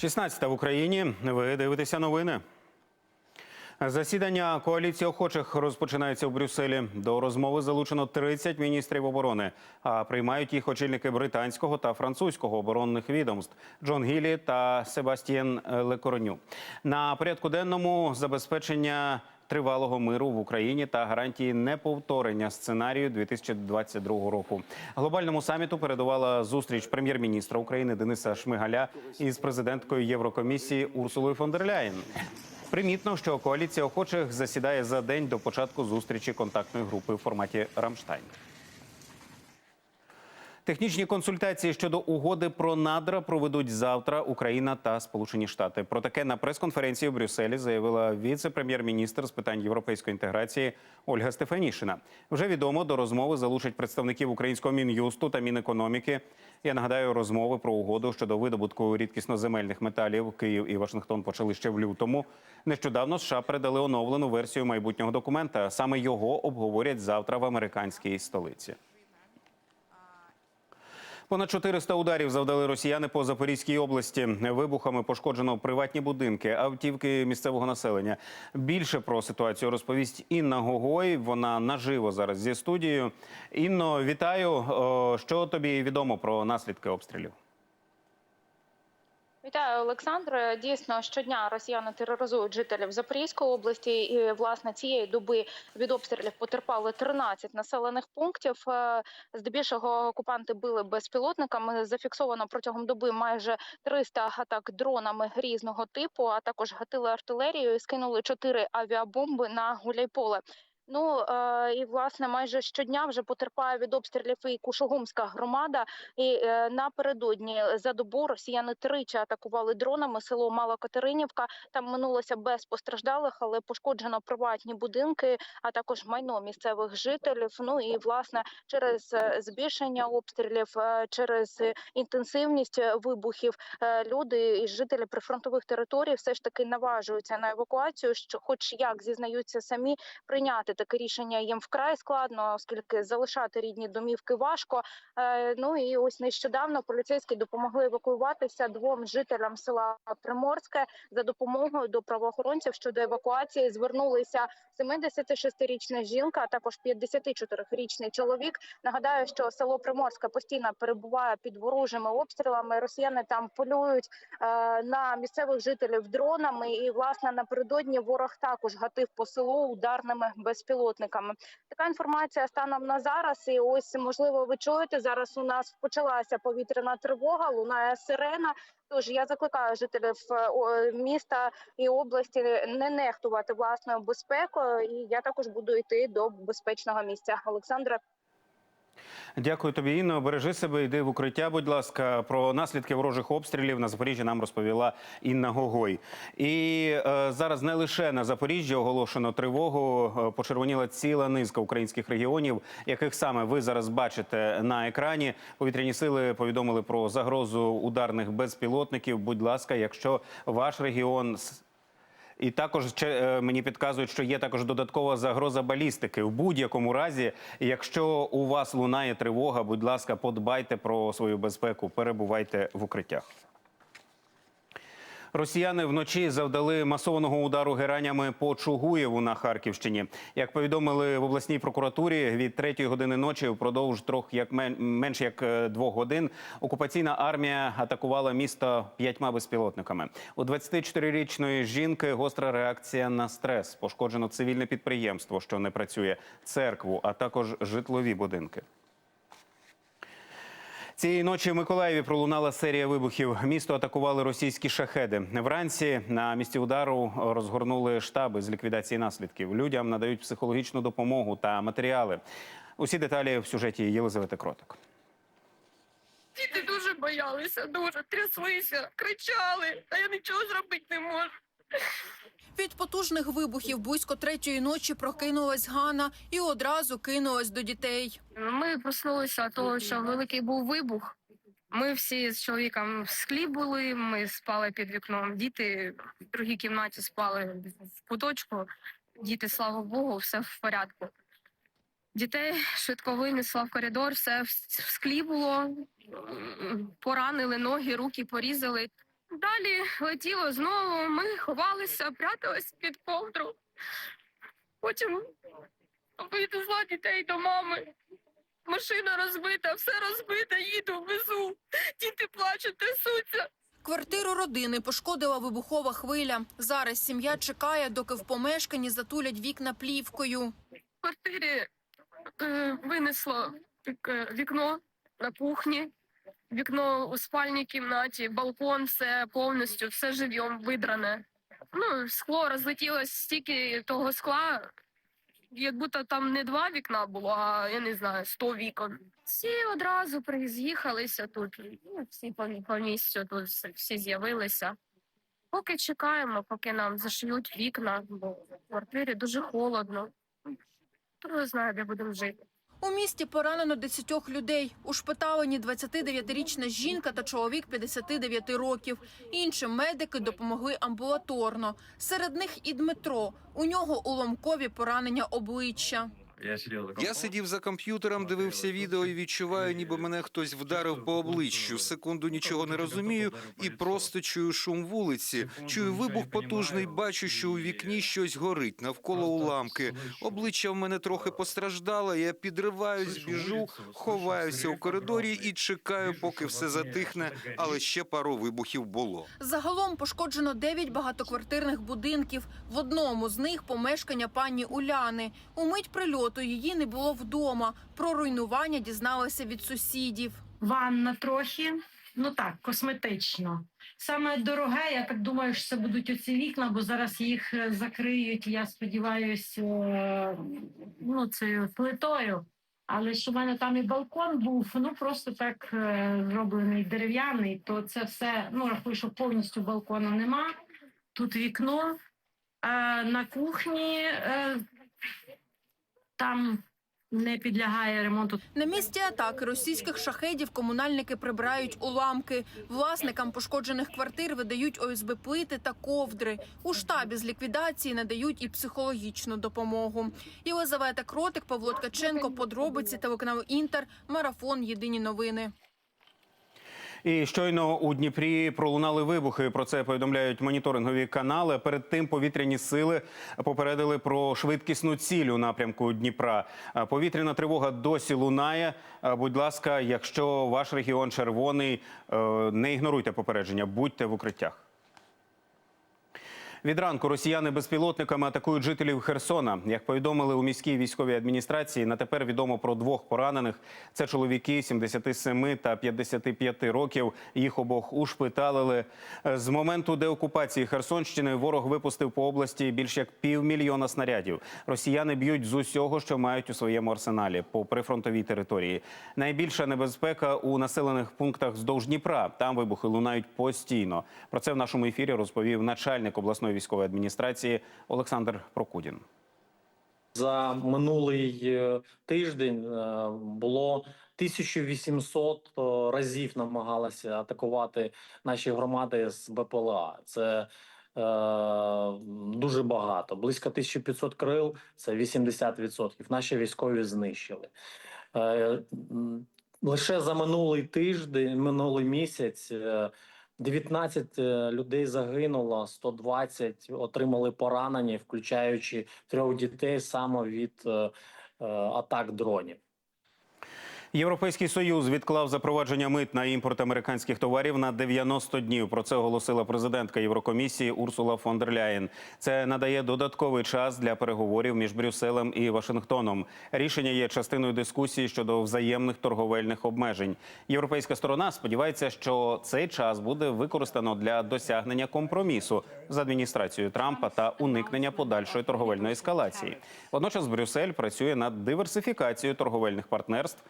16 в Україні. Ви дивитеся новини. Засідання коаліції охочих розпочинається в Брюсселі. До розмови залучено 30 міністрів оборони. А приймають їх очільники британського та французького оборонних відомств Джон Гілі та Себастьєн Лекорню. На порядку денному забезпечення тривалого миру в Україні та гарантії неповторення сценарію 2022 року. Глобальному саміту передувала зустріч прем'єр-міністра України Дениса Шмигаля із президенткою Єврокомісії Урсулою фон дер Ляєн. Примітно, що коаліція охочих засідає за день до початку зустрічі контактної групи в форматі Рамштайн. Технічні консультації щодо угоди про надра проведуть завтра Україна та Сполучені Штати. Про таке на прес-конференції в Брюсселі заявила віце-прем'єр-міністр з питань європейської інтеграції Ольга Стефанішина. Вже відомо до розмови залучать представників українського мін'юсту та мінекономіки. Я нагадаю, розмови про угоду щодо видобутку рідкісноземельних металів Київ і Вашингтон почали ще в лютому. Нещодавно США передали оновлену версію майбутнього документа. Саме його обговорять завтра в американській столиці. Понад 400 ударів завдали росіяни по Запорізькій області. Вибухами пошкоджено приватні будинки, автівки місцевого населення. Більше про ситуацію розповість Інна Гогой. Вона наживо зараз зі студією. Інно, вітаю. Що тобі відомо про наслідки обстрілів? Вітаю, Олександре. Дійсно, щодня росіяни тероризують жителів Запорізької області. І власне цієї доби від обстрілів потерпали 13 населених пунктів. Е, Здебільшого окупанти били безпілотниками. Зафіксовано протягом доби майже 300 атак дронами різного типу. А також гатили артилерією і скинули 4 авіабомби на Гуляйполе. Ну е, і власне майже щодня вже потерпає від обстрілів і Кушугумська громада. І е, напередодні за добу росіяни тричі атакували дронами село Мала Катеринівка. Там минулося без постраждалих, але пошкоджено приватні будинки, а також майно місцевих жителів. Ну і власне через е, збільшення обстрілів, е, через інтенсивність вибухів, е, люди і жителі прифронтових територій все ж таки наважуються на евакуацію. Що, хоч як зізнаються самі, прийняти таке рішення їм вкрай складно, оскільки залишати рідні домівки важко. Е, Ну і ось нещодавно поліцейські допомогли евакуюватися двом жителям села Приморське за допомогою до правоохоронців щодо евакуації. Звернулися 76-річна жінка, а також 54-річний чоловік. Нагадаю, що село Приморське постійно перебуває під ворожими обстрілами. Росіяни там полюють е, на місцевих жителів дронами. І власне напередодні ворог також гатив по селу ударними безпілотниками. Така інформація станом на зараз. І ось можливо, ви чуєте зараз. У нас почалася повітряна тривога, лунає сирена. Тож я закликаю жителів е, міста і області не нехтувати власною безпекою. І я також буду йти до безпечного місця. Олександра. Дякую тобі, Інно. Бережи себе, йди в укриття. Будь ласка, про наслідки ворожих обстрілів на Запоріжжі нам розповіла Інна Гогой. І е, зараз не лише на Запоріжжі оголошено тривогу. Е, Почервоніла ціла низка українських регіонів, яких саме ви зараз бачите на екрані. Повітряні сили повідомили про загрозу ударних безпілотників. Будь ласка, якщо ваш регіон і також е, мені підказують, що є також додаткова загроза балістики. В будь-якому разі, якщо у вас лунає тривога, будь ласка, подбайте про свою безпеку, перебувайте в укриттях. Росіяни вночі завдали масованого удару геранями по Чугуєву на Харківщині. Як повідомили в обласній прокуратурі, від третьої години ночі впродовж трохи як мен- менш як е, двох годин окупаційна армія атакувала місто п'ятьма безпілотниками. У 24-річної жінки гостра реакція на стрес. Пошкоджено цивільне підприємство, що не працює, церкву, а також житлові будинки. Цієї ночі в Миколаєві пролунала серія вибухів. Місто атакували російські шахеди. Вранці на місці удару розгорнули штаби з ліквідації наслідків. Людям надають психологічну допомогу та матеріали. Усі деталі в сюжеті Єлизавети Кротик. Діти дуже боялися, дуже тряслися, кричали, а я нічого зробити не можу. Від потужних вибухів близько третьої ночі прокинулась Ганна і одразу кинулась до дітей. Ми проснулися від того, що великий був вибух. Ми всі з чоловіком в склі були, ми спали під вікном. Діти в другій кімнаті спали в куточку. Діти, слава Богу, все в порядку. Дітей швидко винесла в коридор, все в склі було. Поранили ноги, руки порізали. Далі летіло знову. Ми ховалися, прятались під ковдру. Потім відвезла дітей до мами. Машина розбита, все розбите, їду, везу. Діти плачуть, трясуться. Квартиру родини пошкодила вибухова хвиля. Зараз сім'я чекає, доки в помешканні затулять вікна плівкою. В квартирі е, винесло вікно на кухні, вікно у спальній кімнаті, балкон, все повністю, все живьом видране. Ну, скло розлетілось стільки того скла, як будто там не два вікна було, а я не знаю, сто вікон. Всі одразу приїхалися тут. Ну, всі по, по місцю тут всі з'явилися. Поки чекаємо, поки нам зашиють вікна, бо в квартирі дуже холодно. Хто знає, де будемо жити. У місті поранено 10 людей. У шпиталені 29-річна жінка та чоловік 59 років. Інші медики допомогли амбулаторно. Серед них і Дмитро. У нього уламкові поранення обличчя. Я сидів за комп'ютером, дивився відео і відчуваю, ніби мене хтось вдарив по обличчю. Секунду нічого не розумію і просто чую шум вулиці. Чую вибух потужний, бачу, що у вікні щось горить, навколо уламки. Обличчя в мене трохи постраждало. Я підриваюсь, біжу, ховаюся у коридорі і чекаю, поки все затихне, але ще пару вибухів було. Загалом пошкоджено 9 багатоквартирних будинків. В одному з них помешкання пані Уляни. У мить прильоту її не було вдома. Про руйнування дізналася від сусідів. ванна трохи, ну так, косметично. Саме дороге, я так думаю, що це будуть оці вікна, бо зараз їх е, закриють, я сподіваюся, ну, цією плитою. Але що в мене там і балкон був, ну просто так е, зроблений дерев'яний, то це все, ну рахую, що повністю балкона нема. Тут вікно. На кухні е, там не підлягає ремонту. На місці атаки російських шахедів комунальники прибирають уламки. Власникам пошкоджених квартир видають ОСБ плити та ковдри. У штабі з ліквідації надають і психологічну допомогу. Єлизавета Кротик, Павло Ткаченко, подробиці телеканалу Інтер, марафон. Єдині новини. І щойно у Дніпрі пролунали вибухи. Про це повідомляють моніторингові канали. Перед тим повітряні сили попередили про швидкісну ціль у напрямку Дніпра. Повітряна тривога досі лунає. Будь ласка, якщо ваш регіон червоний, е, не ігноруйте попередження, будьте в укриттях. Від ранку росіяни безпілотниками атакують жителів Херсона. Як повідомили у міській військовій адміністрації, на тепер відомо про двох поранених. Це чоловіки 77 та 55 років. Їх обох ушпиталили. З моменту деокупації Херсонщини ворог випустив по області більш як півмільйона снарядів. Росіяни б'ють з усього, що мають у своєму арсеналі по прифронтовій території. Найбільша небезпека у населених пунктах вздовж Дніпра. Там вибухи лунають постійно. Про це в нашому ефірі розповів начальник обласної військової адміністрації Олександр Прокудін. За минулий е, тиждень е, було 1800 е, разів намагалися атакувати наші громади з БПЛА. Це е, дуже багато. Близько 1500 крил це 80%. Наші військові знищили. Е, лише за минулий тиждень, минулий місяць. е, 19 е, людей загинуло, 120 отримали поранення, включаючи трьох дітей саме від е, е, атак дронів. Європейський союз відклав запровадження мит на імпорт американських товарів на 90 днів. Про це оголосила президентка Єврокомісії Урсула фон дер Ляєн. Це надає додатковий час для переговорів між Брюсселем і Вашингтоном. Рішення є частиною дискусії щодо взаємних торговельних обмежень. Європейська сторона сподівається, що цей час буде використано для досягнення компромісу з адміністрацією Трампа та уникнення подальшої торговельної ескалації. Водночас Брюссель працює над диверсифікацією торговельних партнерств,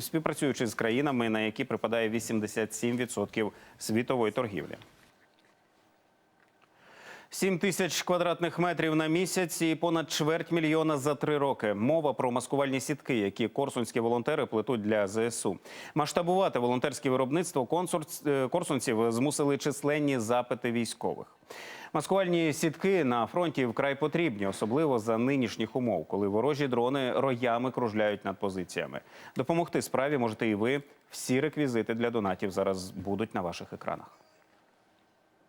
співпрацюючи з країнами, на які припадає 87% світової торгівлі. 7 тисяч квадратних метрів на місяць і понад чверть мільйона за три роки. Мова про маскувальні сітки, які корсунські волонтери плетуть для ЗСУ. Масштабувати волонтерське виробництво е, корсунців змусили численні запити військових. Маскувальні сітки на фронті вкрай потрібні, особливо за нинішніх умов, коли ворожі дрони роями кружляють над позиціями. Допомогти справі можете і ви. Всі реквізити для донатів зараз будуть на ваших екранах.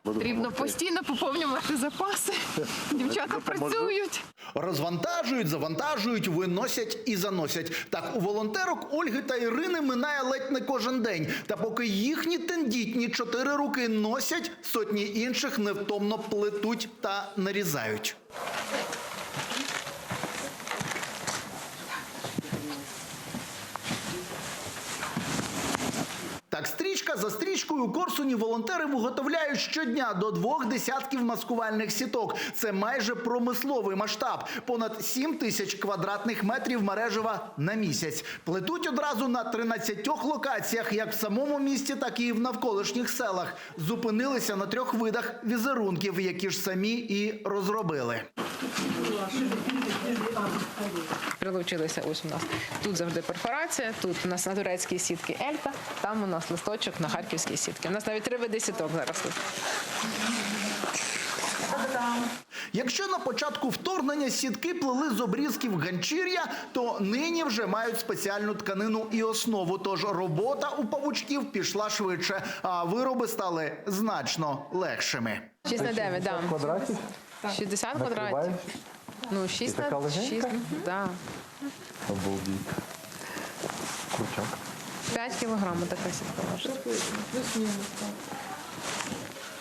Потрібно постійно поповнювати запаси. Дівчата працюють. Розвантажують, завантажують, виносять і заносять. Так у волонтерок Ольги та Ірини минає ледь не кожен день. Та поки їхні тендітні чотири руки носять, сотні інших невтомно плетуть та нарізають. Так, стрічка за стрічкою у Корсуні волонтери виготовляють щодня до двох десятків маскувальних сіток. Це майже промисловий масштаб. Понад 7 тисяч квадратних метрів мережева на місяць. Плетуть одразу на 13 локаціях, як в самому місті, так і в навколишніх селах. Зупинилися на трьох видах візерунків, які ж самі і розробили. Прилучилися ось у нас. Тут завжди перфорація, тут у нас на турецькій сітки Ельта, там у нас листочок на харківській сітки. У нас навіть три види сіток зараз тут. Якщо на початку вторгнення сітки плели з обрізків ганчір'я, то нині вже мають спеціальну тканину і основу. Тож робота у павучків пішла швидше, а вироби стали значно легшими. 6 на 9, да. квадратів? 60 квадратів. Ну, 6 така на легенька? 6, да. Обалдіть. Кручак. 5 кілограмів така сітка важить.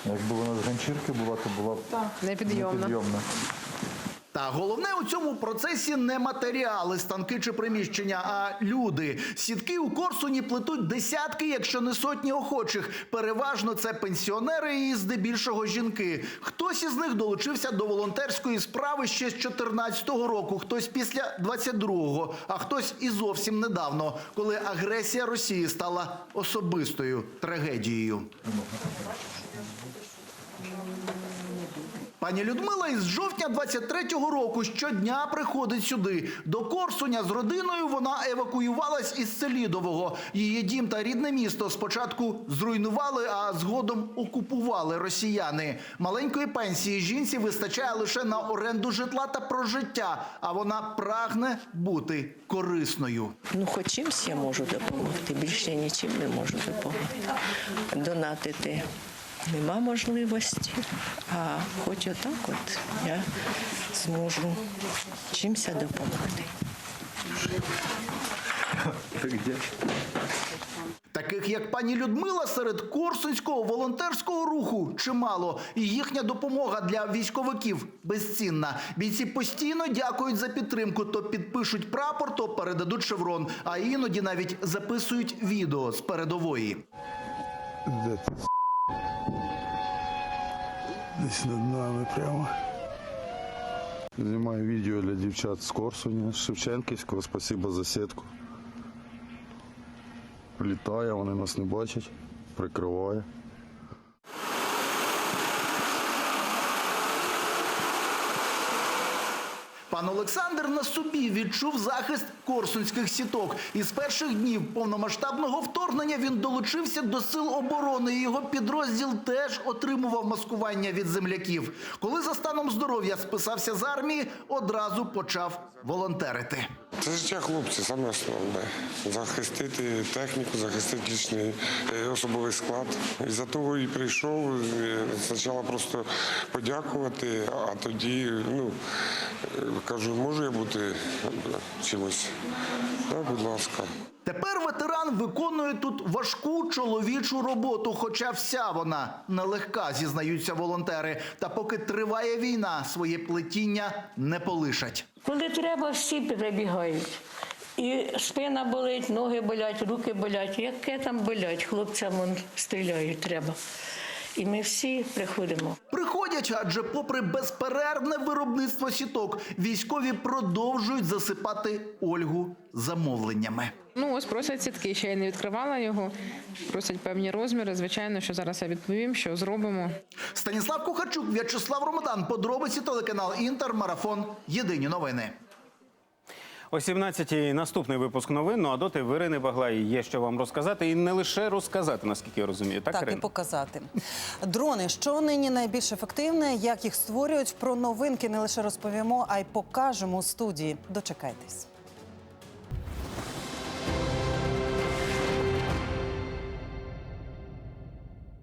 Якби вона з ганчірки була, то була б Непідйомна. непідйомна. Та головне у цьому процесі не матеріали, станки чи приміщення, а люди. Сітки у Корсуні плетуть десятки, якщо не сотні охочих. Переважно це пенсіонери і здебільшого жінки. Хтось із них долучився до волонтерської справи ще з 14-го року, хтось після 22-го, а хтось і зовсім недавно, коли агресія Росії стала особистою трагедією. Пані Людмила із жовтня 23-го року щодня приходить сюди. До Корсуня з родиною вона евакуювалась із Селідового. Її дім та рідне місто спочатку зруйнували, а згодом окупували росіяни. Маленької пенсії жінці вистачає лише на оренду житла та прожиття, а вона прагне бути корисною. Ну, хоч чимсь я можу допомогти, більше нічим не можу допомогти. Донатити нема можливості, а хоч отак от я зможу чимось допомогти. Таких як пані Людмила серед корсунського волонтерського руху чимало, і їхня допомога для військовиків безцінна. Бійці постійно дякують за підтримку. То підпишуть прапор, то передадуть шеврон, а іноді навіть записують відео з передової. Десь над нами прямо. Знімаю відео для дівчат з Корсуня, з Шевченківського. Спасибо за сітку. Літає, вони нас не бачать, прикриває. Пан Олександр на собі відчув захист корсунських сіток. І з перших днів повномасштабного вторгнення він долучився до сил оборони. і Його підрозділ теж отримував маскування від земляків. Коли за станом здоров'я списався з армії, одразу почав волонтерити. Це життя хлопців, саме основне. Захистити техніку, захистити лічний е, особовий склад. І за того і прийшов. е, Спочатку просто подякувати, а тоді, ну, кажу, можу я бути е, чимось? Так, будь ласка. Тепер ветеран виконує тут важку чоловічу роботу, хоча вся вона нелегка, зізнаються волонтери. Та поки триває війна, своє плетіння не полишать. Коли треба, всі прибігають. І спина болить, ноги болять, руки болять. Яке там болять? Хлопцям вон стріляють треба. І ми всі приходимо. Приходять, адже, попри безперервне виробництво сіток, військові продовжують засипати Ольгу замовленнями. Ну, ось просять сітки, ще я не відкривала його. Просять певні розміри. Звичайно, що зараз я відповім, що зробимо. Станіслав Кухарчук, В'ячеслав Ромадан. Подробиці телеканал Інтер. Марафон. Єдині новини. О 17-й наступний випуск новин. Ну а доти в Ірини Баглаї є що вам розказати, і не лише розказати, наскільки я розумію. Так, Так, і показати. Дрони, що нині найбільш ефективне, як їх створюють, про новинки не лише розповімо, а й покажемо у студії. Дочекайтесь.